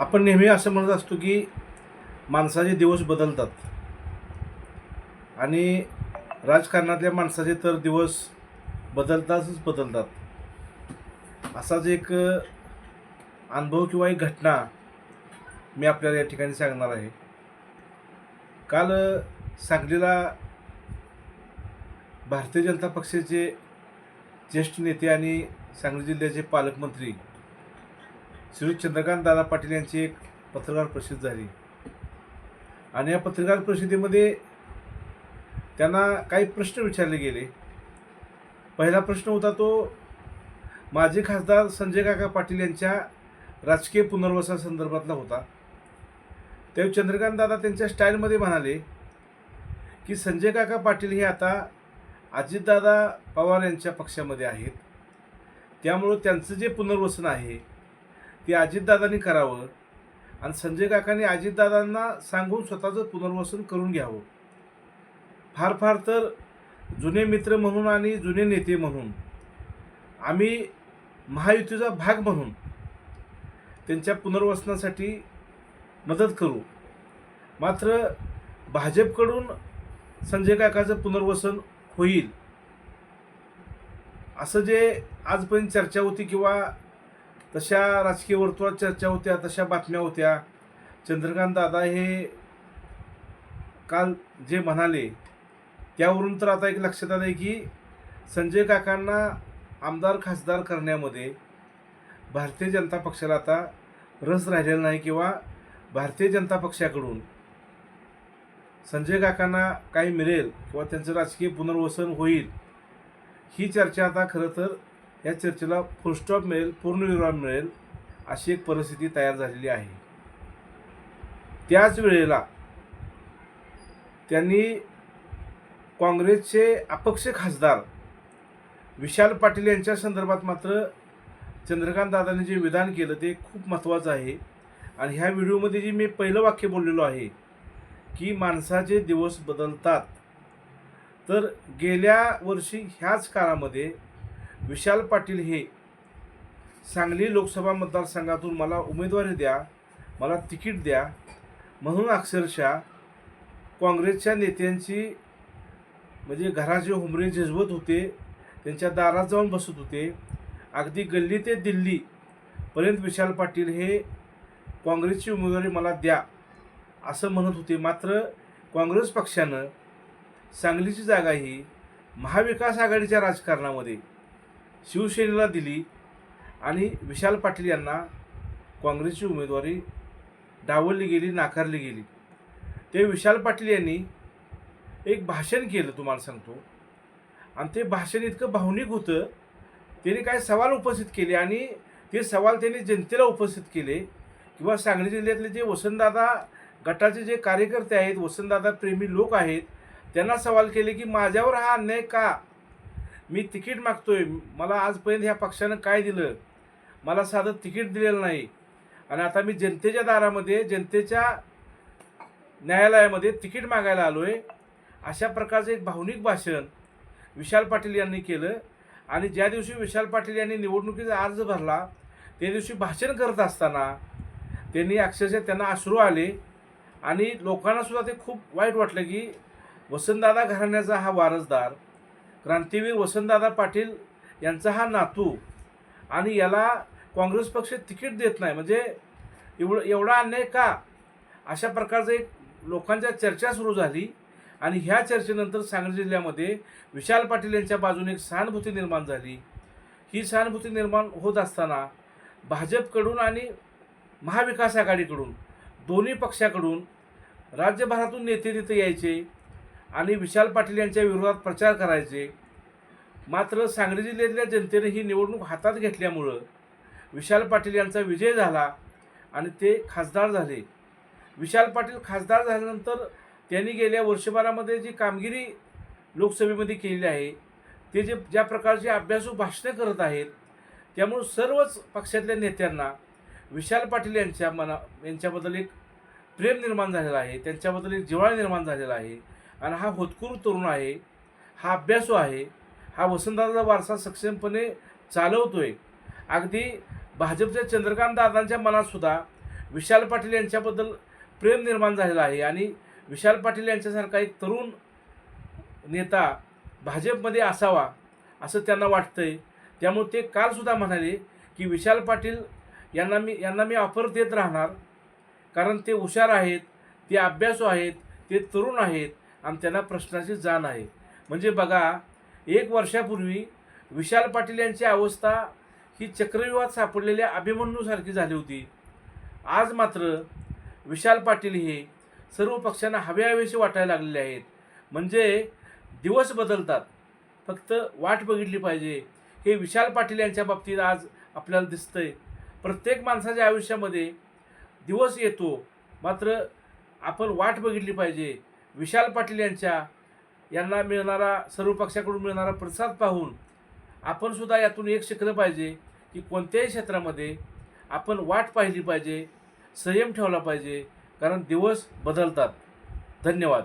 आपण नेहमी असं म्हणत असतो की माणसाचे दिवस बदलतात. आणि राजकारणातल्या माणसाचे तर दिवस बदलतातच बदलतात. असाच एक अनुभव किंवा एक घटना मी आपल्याला या ठिकाणी सांगणार आहे. काल सांगलीला भारतीय जनता पक्षाचे ज्येष्ठ नेते आणि सांगली जिल्ह्याचे पालकमंत्री श्री चंद्रकांत दादा पाटील यांची एक पत्रकार परिषद झाली. आणि या पत्रकार परिषदेमध्ये त्यांना काही प्रश्न विचारले गेले. पहिला प्रश्न होता तो माजी खासदार संजय काका पाटील यांच्या राजकीय पुनर्वसनासंदर्भातला होता. तेव्हा चंद्रकांत दादा त्यांच्या स्टाईलमध्ये म्हणाले की संजय काका पाटील हे आता अजितदादा पवार यांच्या पक्षामध्ये आहेत. त्यामुळं त्यांचं जे पुनर्वसन आहे ते अजितदादांनी करावं आणि संजय काकांनी अजितदादांना सांगून स्वतःचं पुनर्वसन करून घ्यावं. फार फार तर जुने मित्र म्हणून आणि जुने नेते म्हणून आम्ही महायुतीचा भाग म्हणून त्यांच्या पुनर्वसनासाठी मदत करू. मात्र भाजपकडून संजय काकाचं पुनर्वसन होईल असं जे आजपर्यंत चर्चा होती किंवा तशा राजकीय वर्तुळात चर्चा होत्या तशा बातम्या होत्या. चंद्रकांत दादा हे काल जे म्हणाले त्यावरून तर आता एक लक्षात आलं आहे की संजय काकांना आमदार खासदार करण्यामध्ये भारतीय जनता पक्षाला आता रस राहिलेला नाही किंवा भारतीय जनता पक्षाकडून संजय काकांना काही मिळेल किंवा त्यांचं राजकीय पुनर्वसन होईल ही चर्चा आता खरं तर या चर्चेला फुलस्टॉप मिळेल पूर्णविराम मिळेल अशी एक परिस्थिती तयार झालेली आहे. त्याच वेळेला त्यांनी काँग्रेसचे अपक्ष खासदार विशाल पाटील यांच्या संदर्भात मात्र चंद्रकांत दादांनी जे विधान केलं ते खूप महत्त्वाचं आहे. आणि ह्या व्हिडिओमध्ये जे मी पहिलं वाक्य बोललेलो आहे की माणसाचे दिवस बदलतात. तर गेल्या वर्षी ह्याच काळामध्ये विशाल पाटील हे सांगली लोकसभा मतदारसंघातून मला उमेदवारी द्या मला तिकीट द्या म्हणून अक्षरशः काँग्रेसच्या नेत्यांची म्हणजे घराचे हुमरे झिजवत होते त्यांच्या दारात जाऊन बसत होते. अगदी गल्ली ते दिल्लीपर्यंत विशाल पाटील हे काँग्रेसची उमेदवारी मला द्या असं म्हणत होते. मात्र काँग्रेस पक्षानं सांगलीची जागा ही महाविकास आघाडीच्या राजकारणामध्ये शिवसेनेला दिली आणि विशाल पाटील यांना काँग्रेसची उमेदवारी डावलली गेली नाकारली गेली. ते विशाल पाटील यांनी एक भाषण केलं तुम्हाला सांगतो. आणि ते भाषण इतकं भावनिक होतं. त्यांनी काय सवाल उपस्थित केले आणि ते सवाल त्यांनी जनतेला उपस्थित केले किंवा सांगली जिल्ह्यातले जे वसंतदादा गटाचे जे कार्यकर्ते आहेत वसंतदादा प्रेमी लोक आहेत त्यांना सवाल केले की माझ्यावर हा अन्याय का मी तिकीट मागतोय. मला आजपर्यंत ह्या पक्षानं काय दिलं? मला साधं तिकीट दिलेलं नाही. आणि आता मी जनतेच्या दारामध्ये जनतेच्या न्यायालयामध्ये तिकीट मागायला आलो आहे अशा प्रकारचं एक भावनिक भाषण विशाल पाटील यांनी केलं. आणि ज्या दिवशी विशाल पाटील यांनी निवडणुकीचा अर्ज भरला त्या दिवशी भाषण करत असताना त्यांनी अक्षरशः त्यांना अश्रू आले. आणि लोकांनासुद्धा ते खूप वाईट वाटलं की वसंतदादा घराण्याचा हा वारसदार क्रांतीवीर वसंतदादा पाटील यांचा हा नातू आणि याला काँग्रेस पक्ष तिकीट देत नाही. म्हणजे एवढं एवढा अन्याय का? अशा प्रकारचं एक लोकांच्या चर्चा सुरू झाली आणि ह्या चर्चेनंतर सांगली जिल्ह्यामध्ये विशाल पाटील यांच्या बाजूने एक सहानुभूती निर्माण झाली. ही सहानुभूती निर्माण होत असताना भाजपकडून आणि महाविकास आघाडीकडून दोन्ही पक्षाकडून राज्यभरातून नेते तिथे यायचे. आणि विशाल पाटील यांच्या विरोधात प्रचार करायचे. मात्र सांगली जिल्ह्यातल्या जनतेने ही निवडणूक हातात घेतल्यामुळं विशाल पाटील यांचा विजय झाला आणि ते खासदार झाले. विशाल पाटील खासदार झाल्यानंतर त्यांनी गेल्या वर्षभरामध्ये जी कामगिरी लोकसभेमध्ये केलेली आहे ते जे ज्या प्रकारचे अभ्यासू भाषणं करत आहेत त्यामुळं सर्वच पक्षातल्या नेत्यांना विशाल पाटील यांच्या मना यांच्याबद्दल एक प्रेम निर्माण झालेलं आहे त्यांच्याबद्दल एक जिव्हाळा निर्माण झालेला आहे. आणि हा होतकूर तरुण आहे हा अभ्यासू आहे हा वसंतदादा वारसा सक्षमपणे चालवतोय. अगदी भाजपच्या चंद्रकांत दादांच्या मनातसुद्धा विशाल पाटील यांच्याबद्दल प्रेम निर्माण झालेलं आहे आणि विशाल पाटील यांच्यासारखा एक तरुण नेता भाजपमध्ये असावा असं त्यांना वाटतंय. त्यामुळे ते कालसुद्धा म्हणाले की विशाल पाटील यांना मी यांना मी ऑफर देत राहणार. कारण ते हुशार आहेत ते अभ्यासू आहेत ते तरुण आहेत. आणि त्यांना प्रश्नाची जाण आहे. म्हणजे बघा एक वर्षापूर्वी विशाल पाटील यांची अवस्था ही चक्रव्यूहात सापडलेल्या अभिमन्यूसारखी झाली होती. आज मात्र विशाल पाटील हे सर्व पक्षांना हवे हवेसे वाटायला लागलेले आहेत. म्हणजे दिवस बदलतात. फक्त वाट बघितली पाहिजे. हे विशाल पाटील यांच्या बाबतीत आज आपल्याला दिसतंय. प्रत्येक माणसाच्या आयुष्यामध्ये दिवस येतो. मात्र आपण वाट बघितली पाहिजे. विशाल पाटील यांच्या यांना मिळणारा सर्व पक्षाकडून मिळणारा प्रतिसाद पाहून आपण सुद्धा यातून एक शिकलं पाहिजे की कोणत्याही क्षेत्रामध्ये आपण वाट पाहिली पाहिजे संयम ठेवला पाहिजे कारण दिवस बदलतात. धन्यवाद.